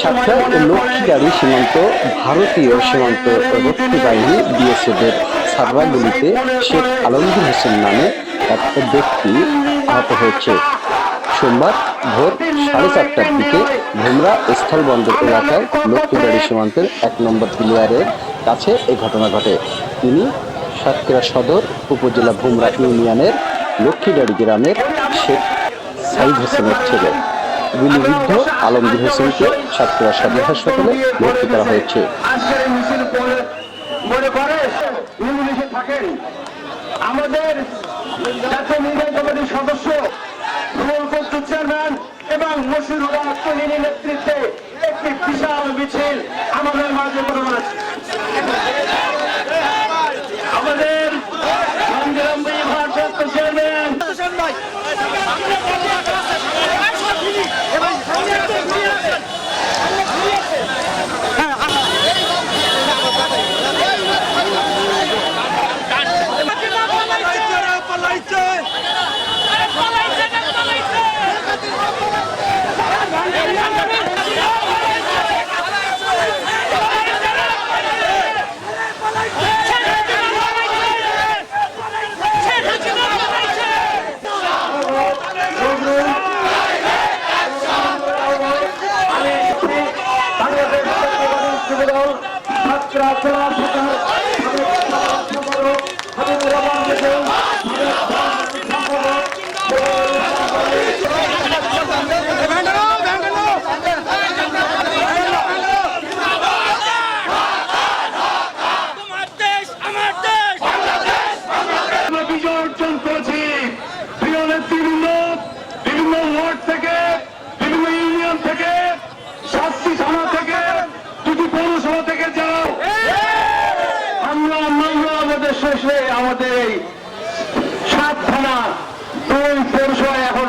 সাতটা লক্ষ্মীগাড়ি সীমান্ত, ভারতীয় সীমান্ত রক্ষী বাহিনী বিএসএফের সারবাগুলিতে শেখ আলমগীর হোসেন নামে এক ব্যক্তি আহত হয়েছে। সোমবার ভোর সাড়ে চারটার দিকে ভোমরা স্থলবন্দর এলাকায় লক্ষ্মীবাড়ি সীমান্তের এক নম্বর প্লেয়ারের কাছে এই ঘটনা ঘটে। তিনি সাতক্ষীরা সদর উপজেলা ভোমরা ইউনিয়নের লক্ষ্মীবাড়ি গ্রামের শেখ সাইদ হোসেনের ছেলে। গুলিবিদ্ধ আলমগীর হোসেনকে সাতক্ষীরা সদর হাসপাতালে ভর্তি করা হয়েছে। আমাদের জাতীয় নির্বাহী কমিটির সদস্য চেয়ারম্যান এবং নেতৃত্বে একটি বিশাল মিছিল আমাদের মাঝে আমাদের চেয়ারম্যান বাংলাদেশ যুবদল ছাত্রা জেলা শাখার সাবেক সাধারণ সম্পাদক হাবিবুর রহমান হোসেন, সাবেক সাধারণ সম্পাদক আমার দেশ আমার দেশ আমরা বিজয় অর্জন করেছি। থানা দুই পৌরসভা এখন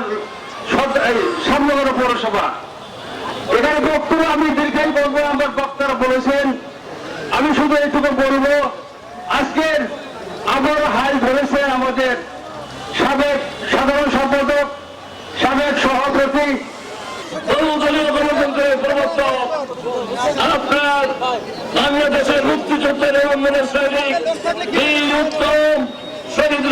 সামনগর পৌরসভা। এখানে বক্তব্য আমি দীর্ঘাই বলব, আমার বক্তারা বলেছেন, আমি শুধু এইটুকু বলব, আজকের আবার হাল ধরেছে আমাদের সাবেক সাধারণ সম্পাদক, সাবেক সভাপতি বাংলাদেশের মুক্তিযুদ্ধের এবং সৈনিক বীর উত্তম শহীদ